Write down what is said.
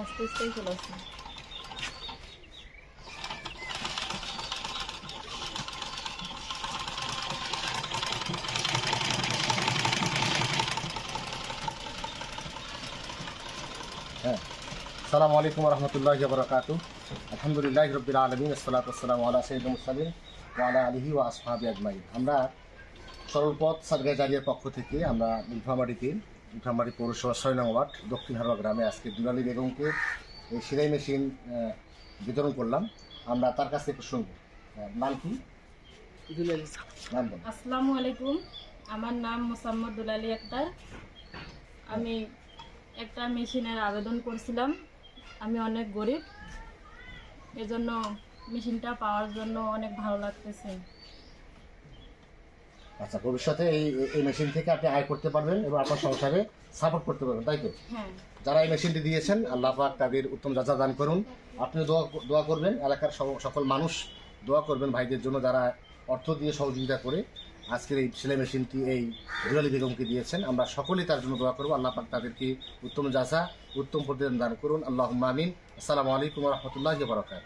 আস্তে আস্তেই চলে আসছে হ্যাঁ সালামু আলাইকুম রহমতুল্লাহ বরকাত আলহামদুলিল্লাহ রবিল আলমিন আসসালাম আল্লাহ সৈয়দ মুসালিম ওয়ালা আলহি ও আসহাবি আজমাইন। আমরা সরলপথ সাদগা জারিয়ার পক্ষ থেকে আমরা নীলফামারিতে নীলফামারি পৌরসভা ছয় নং ওয়ার্ড দক্ষিণ হারোয়া গ্রামে আজকে দুলালী বেগমকে এই সেলাই মেশিন বিতরণ করলাম। আমরা তার কাছ থেকে শুনব। নাম কি? আসসালামু আলাইকুম। আমার নাম মোসাম্মদ দুলালি আক্তার আমি একটা মেশিনের আবেদন করছিলাম। আমি অনেক গরিব। এজন্য মেশিনটা পাওয়ার জন্য অনেক ভালো লাগতেছে। আচ্ছা ভবিষ্যতে এই এই মেশিন থেকে আপনি আয় করতে পারবেন এবং আপনার সংসারে সাপোর্ট করতে পারবেন তাই তো? হ্যাঁ। যারা এই মেশিনটি দিয়েছেন আল্লাহ পাক তাদের উত্তম যাচা দান করুন। আপনি দোয়া দোয়া করবেন এলাকার সকল মানুষ দোয়া করবেন ভাইদের জন্য যারা অর্থ দিয়ে সহযোগিতা করে আজকের এই সেলাই মেশিনটি এই দুলালী বেগমকে দিয়েছেন। আমরা সকলেই তার জন্য দোয়া করব। আল্লাহ পাক তাদেরকে উত্তম যাচা উত্তম প্রতিদান দান করুন। আল্লাহ আমিন। আসসালামু আলাইকুম রহমতুল্লাহ বরকাত